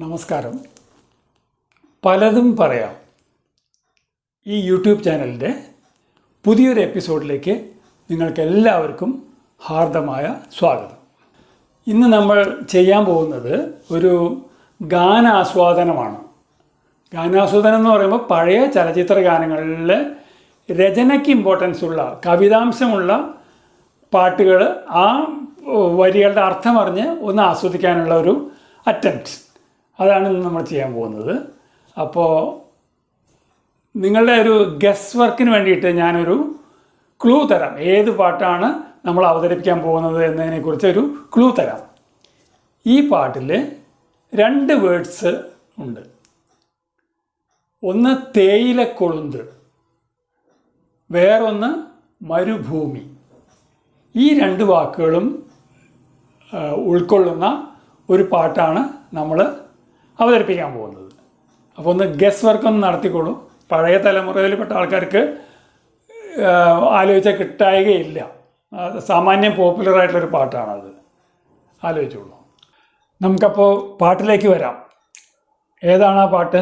നമസ്കാരം. പലതും പറയാം. ഈ യൂട്യൂബ് ചാനലിന്റെ പുതിയൊരു എപ്പിസോഡിലേക്ക് നിങ്ങൾക്ക് എല്ലാവർക്കും ഹാർദമായ സ്വാഗതം. ഇന്ന് നമ്മൾ ചെയ്യാൻ പോകുന്നത് ഒരു ഗാനാസ്വാദനമാണ്. ഗാനാസ്വാദനം എന്ന് പറയുമ്പോൾ പഴയ ചലച്ചിത്ര ഗാനങ്ങളിലെ രചനയ്ക്ക് ഇമ്പോർട്ടൻസ് ഉള്ള കവിതാംശമുള്ള പാട്ടുകൾ ആ വരികളുടെ അർത്ഥം അറിഞ്ഞ് ഒന്ന് ആസ്വദിക്കാനുള്ള ഒരു അറ്റംപ്റ്റ് അതാണ് ഇന്ന് നമ്മൾ ചെയ്യാൻ പോകുന്നത്. അപ്പോൾ നിങ്ങളുടെ ഒരു ഗസ് വർക്കിന് വേണ്ടിയിട്ട് ഞാനൊരു ക്ലൂ തരാം. ഏത് പാട്ടാണ് നമ്മൾ അവതരിപ്പിക്കാൻ പോകുന്നത് എന്നതിനെക്കുറിച്ച് ഒരു ക്ലൂ തരാം. ഈ പാട്ടിൽ രണ്ട് വേർഡ്സ് ഉണ്ട്. ഒന്ന് തേയിലക്കൊളുന്ത് വേറൊന്ന് മരുഭൂമി. ഈ രണ്ട് വാക്കുകളും ഉൾക്കൊള്ളുന്ന ഒരു പാട്ടാണ് നമ്മൾ അവതരിപ്പിക്കാൻ പോകുന്നത്. അപ്പോൾ ഒന്ന് ഗസ് വർക്ക് ഒന്ന് നടത്തിക്കോളൂ. പഴയ തലമുറയിൽപ്പെട്ട ആൾക്കാർക്ക് ആലോചിച്ചാൽ കിട്ടായികയില്ല. സാമാന്യം പോപ്പുലറായിട്ടുള്ളൊരു പാട്ടാണത്. ആലോചിച്ചോളൂ. നമുക്കപ്പോൾ പാട്ടിലേക്ക് വരാം. ഏതാണ് ആ പാട്ട്?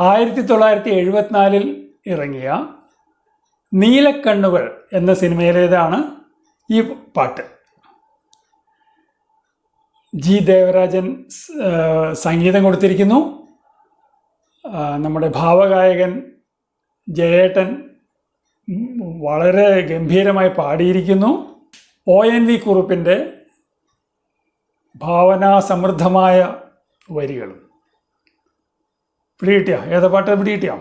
ആയിരത്തി തൊള്ളായിരത്തി എഴുപത്തിനാലിൽ ഇറങ്ങിയ നീലക്കണ്ണുകൾ എന്ന സിനിമയിലേതാണ് ഈ പാട്ട്. ജി ദേവരാജൻ സംഗീതം കൊടുത്തിരിക്കുന്നു. നമ്മുടെ ഭാവഗായകൻ ജയേട്ടൻ വളരെ ഗംഭീരമായി പാടിയിരിക്കുന്നു. ഒ എൻ വി കുറുപ്പിന്റെ ഭാവനാസമൃദ്ധമായ വരികൾ. പിടികിട്ടിയ? ഏതാ പാട്ട്? പിടികിട്ടിയാ?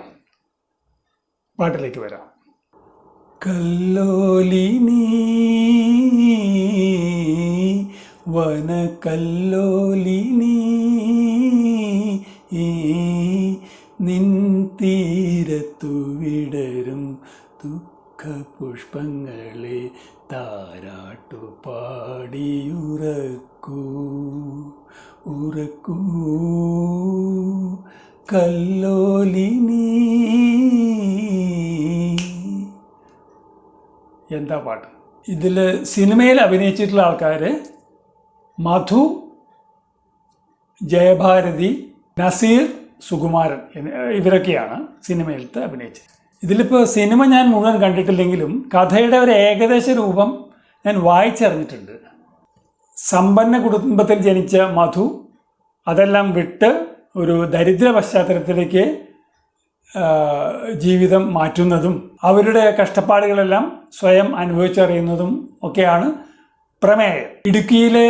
പാട്ടിലേക്ക് വരാം. കല്ലോലിനി വനകല്ലോലിനി നിൻ തീരത്തു വിടരും ദുഃഖ പുഷ്പങ്ങളെ താരാട്ടു പാടിയുറക്കൂ ഉറക്കൂ. കല്ലോലിനി എന്താ പാട്ട്? ഇതിൽ സിനിമയിൽ അഭിനയിച്ചിട്ടുള്ള ആൾക്കാർ മധു ജയഭാരതി നസീർ സുകുമാരൻ ഇവരൊക്കെയാണ് സിനിമയിലത്തെ അഭിനയിച്ചത്. ഇതിലിപ്പോൾ സിനിമ ഞാൻ മുഴുവൻ കണ്ടിട്ടില്ലെങ്കിലും കഥയുടെ ഒരു ഏകദേശ രൂപം ഞാൻ വായിച്ചറിഞ്ഞിട്ടുണ്ട്. സമ്പന്ന കുടുംബത്തിൽ ജനിച്ച മധു അതെല്ലാം വിട്ട് ഒരു ദരിദ്ര പശ്ചാത്തലത്തിലേക്ക് ജീവിതം മാറ്റുന്നതും അവരുടെ കഷ്ടപ്പാടുകളെല്ലാം സ്വയം അനുഭവിച്ചറിയുന്നതും ഒക്കെയാണ് പ്രമേയം. ഇടുക്കിയിലെ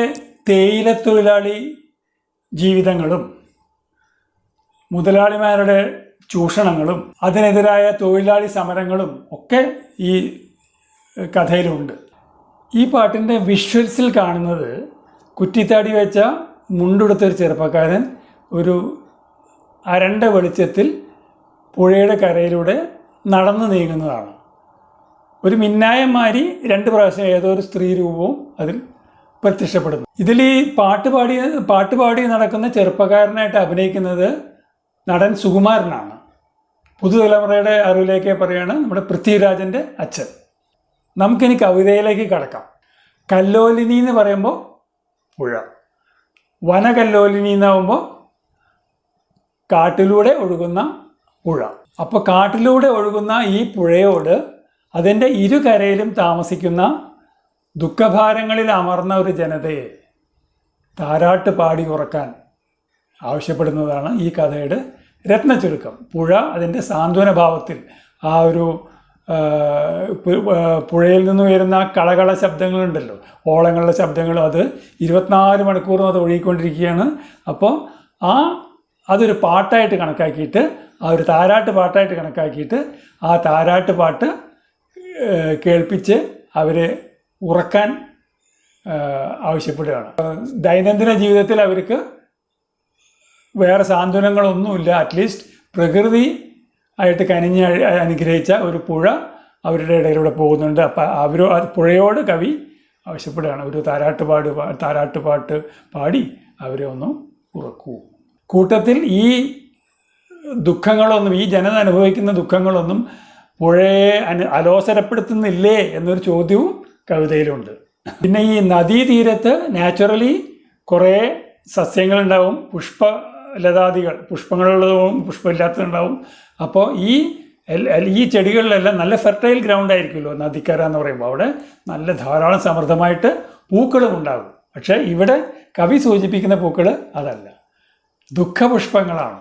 തേയില തൊഴിലാളി ജീവിതങ്ങളും മുതലാളിമാരുടെ ചൂഷണങ്ങളും അതിനെതിരായ തൊഴിലാളി സമരങ്ങളും ഒക്കെ ഈ കഥയിലുണ്ട്. ഈ പാട്ടിന്റെ വിഷ്വൽസിൽ കാണുന്നത് കുറ്റിത്താടി വെച്ച മുണ്ടുടുത്തൊരു ചെറുപ്പക്കാരൻ ഒരു അരണ്ട വെളിച്ചത്തിൽ പുഴയുടെ കരയിലൂടെ നടന്നു നീങ്ങുന്നതാണ്. ഒരു മിന്നായം മാരി രണ്ട് പ്രാവശ്യം ഏതോ ഒരു സ്ത്രീ രൂപവും അതിൽ പ്രത്യക്ഷപ്പെടുന്നു. ഇതിൽ ഈ പാട്ട് പാടി പാട്ട് പാടി നടക്കുന്ന ചെറുപ്പക്കാരനായിട്ട് അഭിനയിക്കുന്നത് നടൻ സുകുമാരനാണ്. പുതുതലമുറയുടെ അറിവിലേക്ക് പറയുകയാണ് നമ്മുടെ പൃഥ്വിരാജന്റെ അച്ഛൻ. നമുക്കിനി കവിതയിലേക്ക് കടക്കാം. കല്ലോലിനി എന്ന് പറയുമ്പോൾ പുഴ. വനകല്ലോലിനി എന്നാവുമ്പോൾ കാട്ടിലൂടെ ഒഴുകുന്ന പുഴ. അപ്പോൾ കാട്ടിലൂടെ ഒഴുകുന്ന ഈ പുഴയോട് അതിന്റെ ഇരുകരയിലും താമസിക്കുന്ന ദുഃഖഭാരങ്ങളിൽ അമർന്ന ഒരു ജനതയെ താരാട്ട് പാടി ഉറക്കാൻ ആവശ്യപ്പെടുന്നതാണ് ഈ കഥയുടെ രത്നചുരുക്കം. പുഴ അതിന്റെ സാന്ത്വന ഭാവത്തിൽ ആ ഒരു പുഴയിൽ നിന്ന് വരുന്ന കളകള ശബ്ദങ്ങളുണ്ടല്ലോ. ഓളങ്ങളുടെ ശബ്ദങ്ങളും അത് ഇരുപത്തിനാല് മണിക്കൂറും അത് ഒഴുകിക്കൊണ്ടിരിക്കുകയാണ്. അപ്പോൾ ആ അതൊരു പാട്ടായിട്ട് കണക്കാക്കിയിട്ട് ആ ഒരു താരാട്ട് പാട്ടായിട്ട് കണക്കാക്കിയിട്ട് ആ താരാട്ട് പാട്ട് കേൾപ്പിച്ച് അവരെ ഉറക്കാൻ ആവശ്യപ്പെടുകയാണ്. ദൈനംദിന ജീവിതത്തിൽ അവർക്ക് വേറെ സാന്ത്വനങ്ങളൊന്നുമില്ല. അറ്റ്ലീസ്റ്റ് പ്രകൃതി ആയിട്ട് കനിഞ്ഞ് അനുഗ്രഹിച്ച ഒരു പുഴ അവരുടെ ഇടയിലൂടെ പോകുന്നുണ്ട്. അപ്പം അവർ പുഴയോട് കവി ആവശ്യപ്പെടുകയാണ്. ഒരു താരാട്ടുപാട് താരാട്ടുപാട്ട് പാടി അവരെ ഒന്ന് ഉറക്കൂ. കൂട്ടത്തിൽ ഈ ദുഃഖങ്ങളൊന്നും ഈ ജനത അനുഭവിക്കുന്ന ദുഃഖങ്ങളൊന്നും പുഴയെ അനു അലോസരപ്പെടുത്തുന്നില്ലേ എന്നൊരു ചോദ്യവും കവിതയിലുണ്ട്. പിന്നെ ഈ നദീതീരത്ത് നാച്ചുറലി കുറേ സസ്യങ്ങളുണ്ടാവും. പുഷ്പ ലതാദികൾ പുഷ്പങ്ങളുള്ളതും പുഷ്പമില്ലാത്തതുണ്ടാവും. അപ്പോൾ ഈ ഈ ചെടികളിലെല്ലാം നല്ല ഫെർട്ടൈൽ ഗ്രൗണ്ട് ആയിരിക്കുമല്ലോ നദിക്കര എന്ന് പറയുമ്പോൾ. അവിടെ നല്ല ധാരാളം സമൃദ്ധമായിട്ട് പൂക്കളും ഉണ്ടാകും. പക്ഷേ ഇവിടെ കവി സൂചിപ്പിക്കുന്ന പൂക്കൾ അതല്ല. ദുഃഖപുഷ്പങ്ങളാണ്.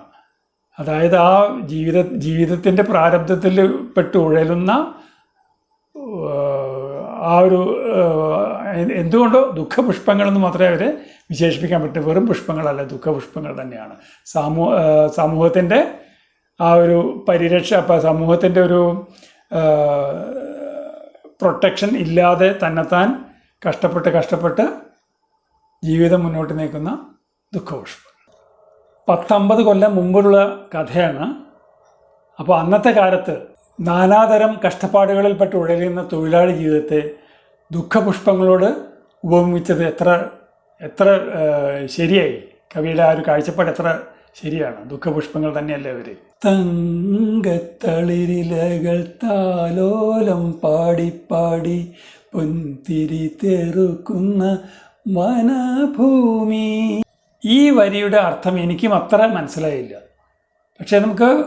അതായത് ആ ജീവിത ജീവിതത്തിന്റെ പ്രാരബ്ധത്തിൽ പെട്ട് ഉഴലുന്ന ആ ഒരു എന്തുകൊണ്ടോ ദുഃഖപുഷ്പങ്ങളെന്ന് മാത്രമേ അവരെ വിശേഷിപ്പിക്കാൻ പറ്റൂ. വെറും പുഷ്പങ്ങളല്ല ദുഃഖപുഷ്പങ്ങൾ തന്നെയാണ്. സമൂഹ സമൂഹത്തിന്റെ ആ ഒരു പരിരക്ഷ അപ്പം സമൂഹത്തിന്റെ ഒരു പ്രൊട്ടക്ഷൻ ഇല്ലാതെ തന്നെത്താൻ കഷ്ടപ്പെട്ട് കഷ്ടപ്പെട്ട് ജീവിതം മുന്നോട്ട് നയിക്കുന്ന ദുഃഖപുഷ്പം. പത്തമ്പത് കൊല്ലം മുമ്പുള്ള കഥയാണ്. അപ്പോൾ അന്നത്തെ കാലത്ത് നാനാതരം കഷ്ടപ്പാടുകളിൽപ്പെട്ട് ഉഴലുന്ന തൊഴിലാളി ജീവിതത്തെ ദുഃഖപുഷ്പങ്ങളോട് ഉപമിച്ചത് എത്ര എത്ര ശരിയായി? കവിയുടെ ആ ഒരു കാഴ്ചപ്പാട് എത്ര ശരിയാണ്? ദുഃഖപുഷ്പങ്ങൾ തന്നെയല്ലേ അവർ തങ്കത്തളിരിലകൾ താലോലം പാടിപ്പാടി പൊന്തിരി തെറുക്കുന്ന മനഭൂമി. ഈ വരിയുടെ അർത്ഥം എനിക്കും അത്ര മനസ്സിലായില്ല. പക്ഷേ നമുക്ക്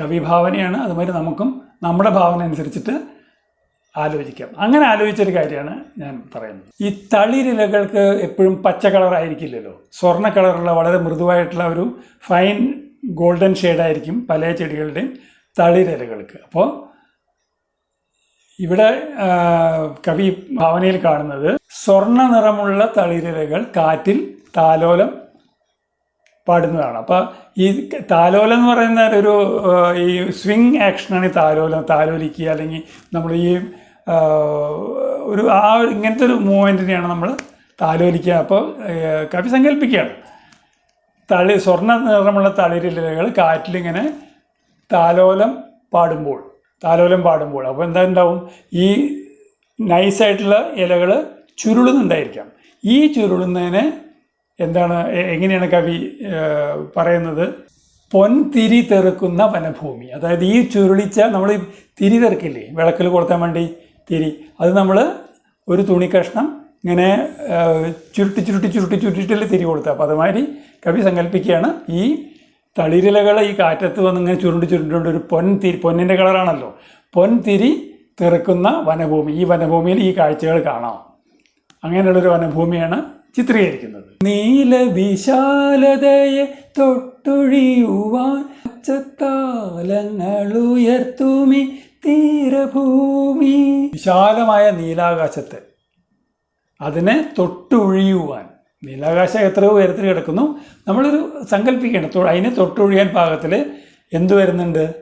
കവിഭാവനയാണ്. അതുമാതിരി നമുക്കും നമ്മുടെ ഭാവന അനുസരിച്ചിട്ട് ആലോചിക്കാം. അങ്ങനെ ആലോചിച്ചൊരു കാര്യമാണ് ഞാൻ പറയുന്നത്. ഈ തളിരിലകൾക്ക് എപ്പോഴും പച്ച കളറായിരിക്കില്ലല്ലോ സ്വർണ കളറുള്ള വളരെ മൃദുവായിട്ടുള്ള ഒരു ഫൈൻ ഗോൾഡൻ ഷെയ്ഡായിരിക്കും പല ചെടികളുടെയും തളിരിലകൾക്ക് അപ്പോൾ ഇവിടെ കവി ഭാവനയിൽ കാണുന്നത് സ്വർണ നിറമുള്ള തളിരിലകൾ കാറ്റിൽ താലോലം പാടുന്നതാണ്. അപ്പോൾ ഈ താലോലം എന്ന് പറയുന്ന ഒരു ഈ സ്വിങ് ആക്ഷനാണ് ഈ താലോലം താലോലിക്കുക അല്ലെങ്കിൽ നമ്മൾ ഈ ഒരു ആ ഇങ്ങനത്തെ ഒരു മൂവ്മെന്റിനെയാണ് നമ്മൾ താലോലിക്കുക. അപ്പോൾ കവി സങ്കല്പിക്കുകയാണ് തളി സ്വർണ നിറമുള്ള തളിരിലകൾ കാറ്റിലിങ്ങനെ താലോലം പാടുമ്പോൾ താലോലം പാടുമ്പോൾ. അപ്പോൾ എന്താ ഉണ്ടാവും? ഈ നൈസായിട്ടുള്ള ഇലകൾ ചുരുളുന്നുണ്ടായിരിക്കാം. ഈ ചുരുളുന്നതിനെ എന്താണ് എങ്ങനെയാണ് കവി പറയുന്നത്? പൊൻതിരി തെറുക്കുന്ന വനഭൂമി. അതായത് ഈ ചുരുളിച്ച നമ്മൾ തിരി തെറുക്കില്ലേ? വിളക്കിൽ കൊളുത്താൻ വേണ്ടി തിരി. അത് നമ്മൾ ഒരു തുണി കഷ്ണം ഇങ്ങനെ ചുരുട്ടി ചുരുട്ടി ചുരുട്ടി ചുരുട്ടിട്ടല്ലേ തിരി കൊടുത്തത് അപ്പോൾ അതുമാതിരി കവി സങ്കല്പിക്കുകയാണ് ഈ തളിരിലകൾ ഈ കാറ്റത്ത് വന്ന് ഇങ്ങനെ ചുരുണ്ടി ചുരുണ്ടുകൊണ്ട് ഒരു പൊൻ തിരി പൊന്നിന്റെ കളറാണല്ലോ. പൊൻതിരി തെറുക്കുന്ന വനഭൂമി. ഈ വനഭൂമിയിൽ ഈ കാഴ്ചകൾ കാണാം. അങ്ങനെയുള്ളൊരു വനഭൂമിയാണ് ചിത്രീകരിക്കുന്നത്. നീല വിശാലതയെ തൊട്ടൊഴിയുവാൻ പച്ചത്താലങ്ങൾ ഉയർത്തുമി തീരഭൂമി. വിശാലമായ നീലാകാശത്തെ അതിനെ തൊട്ടൊഴിയുവാൻ. നീലാകാശം എത്രയോ ഉയരത്തിൽ കിടക്കുന്നു. നമ്മളൊരു സങ്കല്പിക്കണം അതിനെ തൊട്ടൊഴിയാൻ പാകത്തിൽ എന്തു വരുന്നുണ്ട്?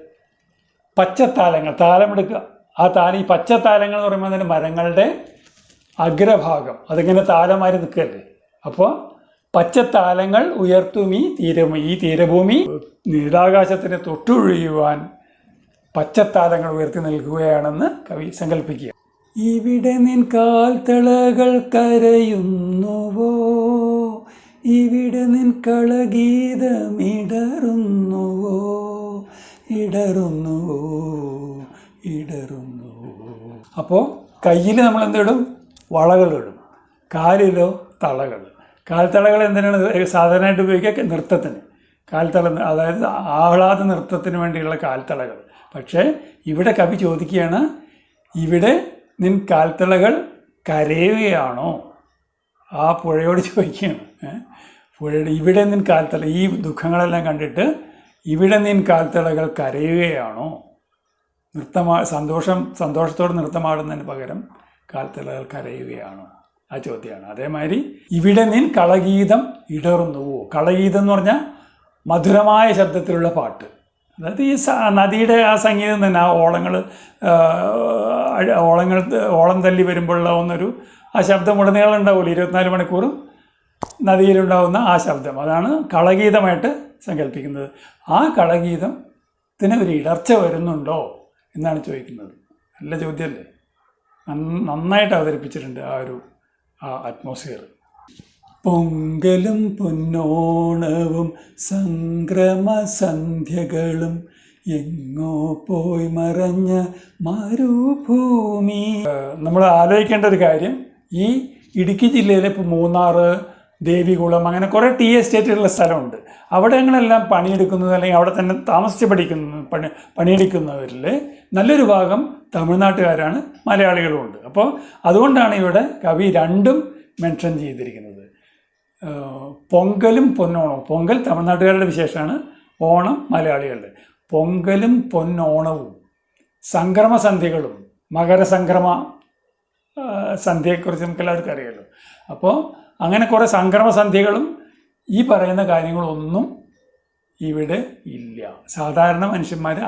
പച്ചത്താലങ്ങൾ താലമെടുക്കുക ആ താലം ഈ പച്ചത്താലങ്ങൾ എന്ന് പറയുമ്പോൾ അതിന്റെ മരങ്ങളുടെ അഗ്രഭാഗം. അതിങ്ങനെ താലമാരി നിൽക്കല്ലേ? അപ്പോൾ പച്ചത്താലങ്ങൾ ഉയർത്തും ഈ തീരഭൂമി ഈ തീരഭൂമി നീതാകാശത്തിന് തൊട്ടൊഴിയുവാൻ പച്ചത്താലങ്ങൾ ഉയർത്തി നിൽക്കുകയാണെന്ന് കവി സങ്കല്പിക്കുക ഇവിടെ നിൻ കാൽത്തളകൾ കരയുന്നുവോ? ഇവിടെ നിൻ കളഗീതമിടറുന്നുവോ? ഇടറുന്നുവോ? ഇടറുന്നുവോ? അപ്പോൾ കയ്യിൽ നമ്മൾ എന്തിടും വളകളിടും. കാലിലോ തളകൾ. കാൽത്തളകൾ എന്തിനാണ് സാധാരണയായിട്ട് ഉപയോഗിക്കുക? നൃത്തത്തിന്. കാൽത്തള അതായത് ആഹ്ലാദ നൃത്തത്തിന് വേണ്ടിയുള്ള കാൽത്തളകൾ. പക്ഷേ ഇവിടെ കവി ചോദിക്കുകയാണ് ഇവിടെ നിൻ കാൽത്തളകൾ കരയുകയാണോ? ആ പുഴയോട് ചോദിക്കുകയാണ്? പുഴയുടെ ഇവിടെ നിൻ കാൽത്തള ഈ ദുഃഖങ്ങളെല്ലാം കണ്ടിട്ട് ഇവിടെ നിൻ കാൽത്തളകൾ കരയുകയാണോ? നൃത്തമാ സന്തോഷം സന്തോഷത്തോടെ നൃത്തമാടുന്നതിന് പകരം കാൽത്തളകൾ കരയുകയാണോ. ആ ചോദ്യമാണ്. അതേമാതിരി ഇവിടെ നിൻ കളഗീതം ഇടറുന്നുവോ? കളഗീതം എന്ന് പറഞ്ഞാൽ മധുരമായ ശബ്ദത്തിലുള്ള പാട്ട്. അതായത് ഈ നദിയുടെ ആ സംഗീതം തന്നെ ആ ഓളങ്ങൾ ഓളങ്ങൾ ഓളം തല്ലി വരുമ്പോഴുള്ളൊരു ആ ശബ്ദം ഉടനീളം ഉണ്ടാവില്ല? ഇരുപത്തിനാല് മണിക്കൂറും നദിയിലുണ്ടാവുന്ന ആ ശബ്ദം. അതാണ് കളഗീതമായിട്ട് സങ്കല്പിക്കുന്നത്. ആ കളഗീതത്തിന് ഒരു ഇടർച്ച വരുന്നുണ്ടോ? എന്നാണ് ചോദിക്കുന്നത്. നല്ല ചോദ്യമല്ലേ? നന്നായിട്ട് അവതരിപ്പിച്ചിട്ടുണ്ട് ആ ഒരു ആ അറ്റ്മോസ്ഫിയർ പൊങ്കലും പൊന്നോണവും സംക്രമസന്ധ്യകളും എങ്ങോ പോയി മറഞ്ഞ മരുഭൂമി. നമ്മൾ ആലോചിക്കേണ്ട ഒരു കാര്യം ഈ ഇടുക്കി ജില്ലയിലെ ഇപ്പോൾ മൂന്നാർ ദേവികുളം അങ്ങനെ കുറേ ടീ എസ്റ്റേറ്റുകളുടെ സ്ഥലമുണ്ട്. അവിടെ അങ്ങനെല്ലാം പണിയെടുക്കുന്നത് അല്ലെങ്കിൽ അവിടെ തന്നെ താമസിച്ച് പഠിക്കുന്ന പണി പണിയെടുക്കുന്നവരിൽ നല്ലൊരു ഭാഗം തമിഴ്നാട്ടുകാരാണ് മലയാളികളുമുണ്ട്. അപ്പോൾ അതുകൊണ്ടാണ് ഇവിടെ കവി രണ്ടും മെൻഷൻ ചെയ്തിരിക്കുന്നത്. പൊങ്കലും പൊന്നോണവും. പൊങ്കൽ തമിഴ്നാട്ടുകാരുടെ വിശേഷമാണ് ഓണം മലയാളികളുടെ. പൊങ്കലും പൊന്നോണവും സംക്രമ സന്ധ്യകളും മകരസംക്രമ സന്ധ്യയെക്കുറിച്ച് നമുക്ക് എല്ലാവർക്കും അറിയാമല്ലോ അപ്പോൾ അങ്ങനെ കുറേ സംക്രമ സന്ധ്യകളും ഈ പറയുന്ന കാര്യങ്ങളൊന്നും ഇവിടെ ഇല്ല. സാധാരണ മനുഷ്യന്മാർ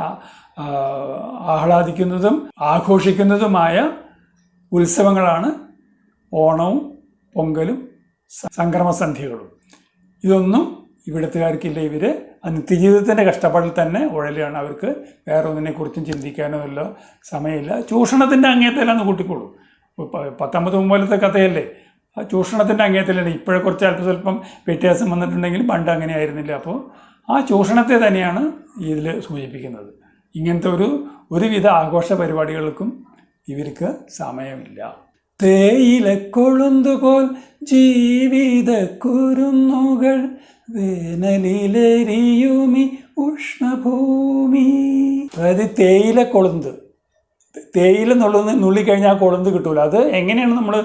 ആഹ്ലാദിക്കുന്നതും ആഘോഷിക്കുന്നതുമായ ഉത്സവങ്ങളാണ് ഓണവും പൊങ്കലും സംക്രമസന്ധികളും ഇതൊന്നും ഇവിടുത്തുകാർക്കില്ല. ഇവർ നിത്യജീവിതത്തിന്റെ കഷ്ടപ്പാടിൽ തന്നെ ഉഴലാണ്. അവർക്ക് വേറെ ഒന്നിനെക്കുറിച്ചും ചിന്തിക്കാനോ ഇല്ല സമയമില്ല. ചൂഷണത്തിന്റെ അങ്ങേയത്തിലാന്ന് കൂട്ടിക്കോളൂ. പത്തൊമ്പത് മുമ്പിലത്തെ കഥയല്ലേ? ആ ചൂഷണത്തിന്റെ അങ്ങേയത്തിലാണ് ഇപ്പോഴെ കുറച്ച് അല്പം സ്വല്പം വ്യത്യാസം വന്നിട്ടുണ്ടെങ്കിൽ പണ്ട് അങ്ങനെ ആയിരുന്നില്ല അപ്പോൾ ആ ചൂഷണത്തെ തന്നെയാണ് ഇതിൽ സൂചിപ്പിക്കുന്നത്. ഇങ്ങനത്തെ ഒരു ഒരുവിധ ആഘോഷ പരിപാടികൾക്കും ഇവർക്ക് സമയമില്ല. തേയില കൊളുന്തുപോൽ ജീവിത കുരുന്നുകൾ വേനലിലെരിയുമി ഉഷ്ണഭൂമി. അതായത് തേയില കൊളുന്ത്. തേയില നുള്ളുന്ന നുള്ളിക്കഴിഞ്ഞാൽ കൊളുന്ത് കിട്ടൂല. അത് എങ്ങനെയാണ് നമ്മൾ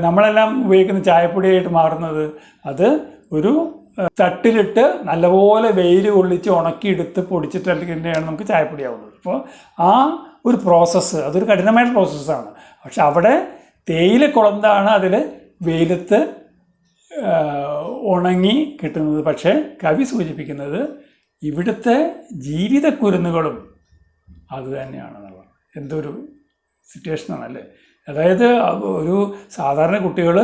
നമ്മളെല്ലാം ഉപയോഗിക്കുന്ന ചായപ്പൊടിയായിട്ട് മാറുന്നത്? അത് ഒരു തട്ടിലിട്ട് നല്ലപോലെ വെയിൽ കൊള്ളിച്ച് ഉണക്കിയെടുത്ത് പൊടിച്ചിട്ടൊക്കെയാണ് നമുക്ക് ചായപ്പൊടിയാവുന്നത്. അപ്പോൾ ആ ഒരു പ്രോസസ്സ് അതൊരു കഠിനമായ പ്രോസസ്സാണ് പക്ഷെ അവിടെ തേയില കുളന്താണ് അതിൽ വെയിലത്ത് ഉണങ്ങി കിട്ടുന്നത്. പക്ഷേ കവി സൂചിപ്പിക്കുന്നത് ഇവിടുത്തെ ജീവിത കുരുന്നുകളും അത് തന്നെയാണെന്നുള്ളത് എന്തൊരു സിറ്റുവേഷനാണല്ലേ അതായത് ഒരു സാധാരണ കുട്ടികൾ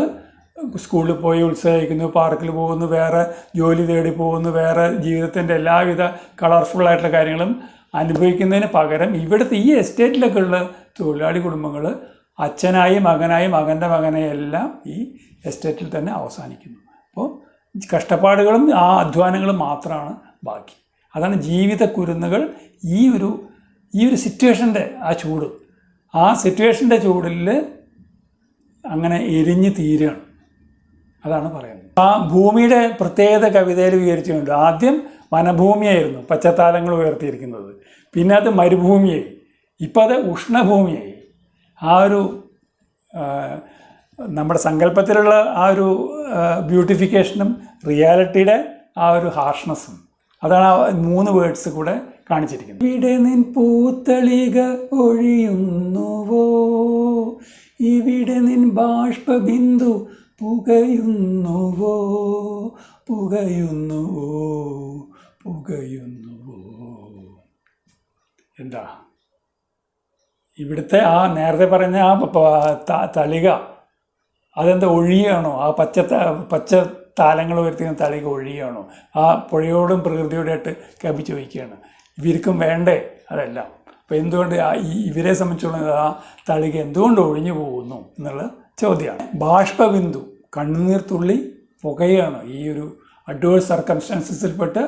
സ്കൂളിൽ പോയി ഉത്സവിക്കുന്നു പാർക്കിൽ പോകുന്നു വേറെ ജോലി തേടി പോകുന്നു വേറെ ജീവിതത്തിന്റെ എല്ലാവിധ കളർഫുള്ളായിട്ടുള്ള കാര്യങ്ങളും അനുഭവിക്കുന്നതിന് പകരം ഇവിടുത്തെ ഈ എസ്റ്റേറ്റിലൊക്കെ ഉള്ള തൊഴിലാളി കുടുംബങ്ങൾ അച്ഛനായി മകനായി മകന്റെ മകനെ എല്ലാം ഈ എസ്റ്റേറ്റിൽ തന്നെ അവസാനിക്കുന്നു. അപ്പോൾ കഷ്ടപ്പാടുകളും ആ അധ്വാനങ്ങളും മാത്രമാണ് ബാക്കി. അതാണ് ജീവിത കുരുന്നുകൾ ഈ ഒരു ഈ ഒരു സിറ്റുവേഷന്റെ ആ ചൂട്. ആ സിറ്റുവേഷന്റെ ചൂടിൽ അങ്ങനെ എരിഞ്ഞ് തീരുകയാണ് അതാണ് പറയുന്നത്. ആ ഭൂമിയുടെ പ്രത്യേകത കവിതയിൽ വിവരിച്ചുകൊണ്ട് ആദ്യം വനഭൂമിയായിരുന്നു പച്ചത്താലങ്ങൾ ഉയർത്തിയിരിക്കുന്നത്. പിന്നെ അത് മരുഭൂമിയായി. ഇപ്പം അത് ഉഷ്ണഭൂമിയായി. ആ ഒരു നമ്മുടെ സങ്കല്പത്തിലുള്ള ആ ഒരു ബ്യൂട്ടിഫിക്കേഷനും റിയാലിറ്റിയുടെ ആ ഒരു ഹാർഷ്നെസ്സും. അതാണ് ആ മൂന്ന് വേർഡ്സ് കൂടെ കാണിച്ചിരിക്കുന്നത്. ഇവിടെ നിൻ പൂത്തളിക ഒഴിയുന്നുവോ? ഇവിടെ നിൻ ബാഷ്പബിന്ദു പുകയുന്നുവോ? പുകയുന്നുവോ? പുകയുന്നുവോ? എന്താ? ഇവിടുത്തെ ആ നേരത്തെ പറഞ്ഞ ആ തളിക അതെന്താ ഒഴിയാണോ? ആ പച്ച പച്ച താലങ്ങൾ വരുത്തുന്ന തളിക ഒഴിയാണോ? ആ പുഴയോടും പ്രകൃതിയോടായിട്ട് കപിച്ചു വയ്ക്കുകയാണ്. ഇവർക്കും വേണ്ടേ അതെല്ലാം? അപ്പോൾ എന്തുകൊണ്ട് ആ ഇവരെ സംബന്ധിച്ചുള്ള ആ തളിക എന്തുകൊണ്ട് ഒഴിഞ്ഞു പോകുന്നു എന്നുള്ള ചോദ്യമാണ്. ബാഷ്പബിന്ദു. കണ്ണുനീർ തുള്ളി പുകയാണ്. ഈ ഒരു അഡ്വേഴ്സ് സർക്കംസ്റ്റാൻസസിൽപ്പെട്ട്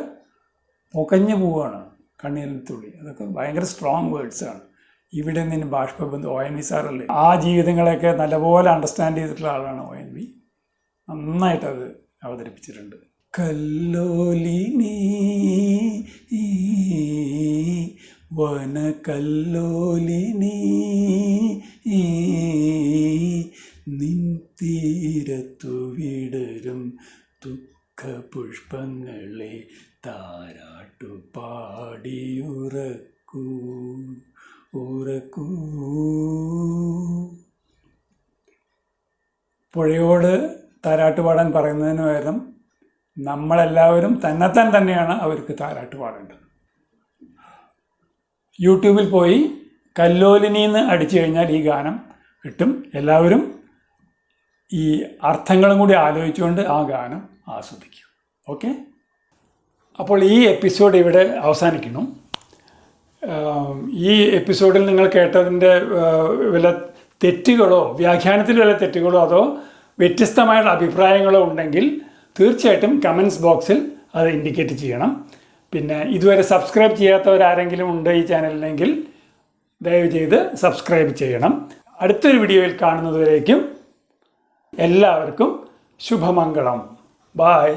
പുകഞ്ഞു പോവുകയാണ് കണ്ണീരിൽ തുള്ളി. അതൊക്കെ ഭയങ്കര സ്ട്രോങ് വേർഡ്സാണ് ഇവിടെ നിന്ന് ബാഷ്പബന്ധു ഒ എൻ വി സാറല്ലേ ആ ജീവിതങ്ങളെയൊക്കെ നല്ലപോലെ അണ്ടർസ്റ്റാൻഡ് ചെയ്തിട്ടുള്ള ആളാണ് ഒ എൻ വി നന്നായിട്ടത് അവതരിപ്പിച്ചിട്ടുണ്ട്. കല്ലോലിനി വന കല്ലോലിനി നിൻ തീരത്തു വിടരും ദുഃഖ പുഷ്പങ്ങളെ താരാട്ടു പാടിയുറക്കൂ ഉറക്കൂ. പുഴയോട് താരാട്ട് പാടാൻ പറയുന്നതിന് പകരം നമ്മളെല്ലാവരും തന്നെത്താൻ തന്നെയാണ് അവർക്ക് താരാട്ട് പാടേണ്ടത്. യൂട്യൂബിൽ പോയി കല്ലോലിനിന്ന് അടിച്ചു കഴിഞ്ഞാൽ ഈ ഗാനം കിട്ടും. എല്ലാവരും ഈ അർത്ഥങ്ങളും കൂടി ആലോചിച്ചുകൊണ്ട് ആ ഗാനം ആസ്വദിക്കും ഓക്കെ? അപ്പോൾ ഈ എപ്പിസോഡ് ഇവിടെ അവസാനിക്കുന്നു. ആം, ഈ എപ്പിസോഡിൽ നിങ്ങൾ കേട്ടതിന്റെ വില തെറ്റുകളോ വ്യാഖ്യാനത്തിൽ വല്ല തെറ്റുകളോ അതോ വ്യത്യസ്തമായുള്ള അഭിപ്രായങ്ങളോ ഉണ്ടെങ്കിൽ തീർച്ചയായിട്ടും കമൻസ് ബോക്സിൽ അത് ഇൻഡിക്കേറ്റ് ചെയ്യണം. പിന്നെ ഇതുവരെ സബ്സ്ക്രൈബ് ചെയ്യാത്തവരാരെങ്കിലും ഉണ്ട് ഈ ചാനലിലെങ്കിൽ ദയവ് ചെയ്ത് സബ്സ്ക്രൈബ് ചെയ്യണം. അടുത്തൊരു വീഡിയോയിൽ കാണുന്നതുവരേക്കും എല്ലാവർക്കും ശുഭമംഗളം. ബായ്